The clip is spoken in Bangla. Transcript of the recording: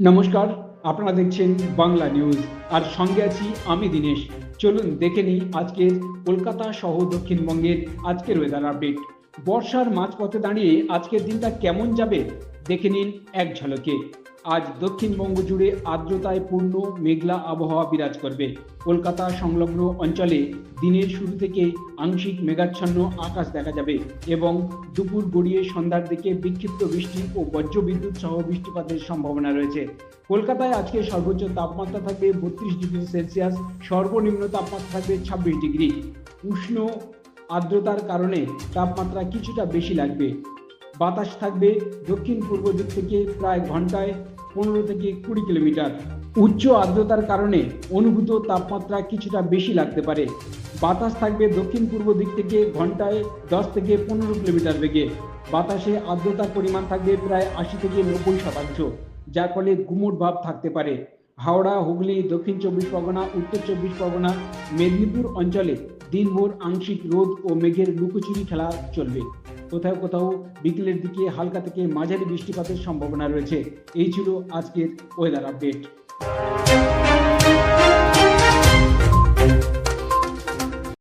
নমস্কার, আপনারা দেখছেন বাংলা নিউজ। আর সঙ্গে আছি আমি দিনেশ। চলুন দেখে নিই আজকের কলকাতা সহ দক্ষিণবঙ্গের আজকের ওয়েদার আপডেট বর্ষার মাঝপথে দাঁড়িয়ে আজকের দিনটা কেমন যাবে? দেখে নিন এক ঝলকে। আজ দক্ষিণবঙ্গ জুড়ে আর্দ্রতায় পূর্ণ মেঘলা আবহাওয়া বিরাজ করবে। কলকাতা সংলগ্ন অঞ্চলে দিনের শুরু থেকে আংশিক মেঘাচ্ছন্ন আকাশ দেখা যাবে এবং দুপুর গড়িয়ে সন্ধ্যার দিকে বিক্ষিপ্ত বৃষ্টি ও বজ্রবিদ্যুৎ সহ বৃষ্টিপাতের সম্ভাবনা রয়েছে। কলকাতায় আজকে সর্বোচ্চ তাপমাত্রা থাকবে বত্রিশ ডিগ্রি সেলসিয়াস, সর্বনিম্ন তাপমাত্রা থাকবে ছাব্বিশ ডিগ্রি। উষ্ণ আর্দ্রতার কারণে তাপমাত্রা কিছুটা বেশি লাগবে। বাতাস থাকবে দক্ষিণ পূর্ব দিক থেকে প্রায় ঘন্টায় পনেরো থেকে কুড়ি কিলোমিটার। উচ্চ আর্দ্রতার কারণে অনুভূত তাপমাত্রা কিছুটা বেশি লাগতে পারে। বাতাস থাকবে দক্ষিণ পূর্ব দিক থেকে ঘন্টায় দশ থেকে পনেরো কিলোমিটার বেগে। বাতাসে আর্দ্রতার পরিমাণ থাকবে প্রায় আশি থেকে নব্বই শতাংশ, যার ফলে গুমোট ভাব থাকতে পারে। হাওড়া, হুগলি, দক্ষিণ চব্বিশ পরগনা, উত্তর চব্বিশ পরগনা, মেদিনীপুর অঞ্চলে দিনভর আংশিক রোদ ও মেঘের লুকোচুরি খেলা চলবে। কোথাও কোথাও বিকেলের দিকে, হালকা থেকে মাঝারি বৃষ্টিপাতের সম্ভাবনা রয়েছে। এই ছিল আজকের ওয়েদার আপডেট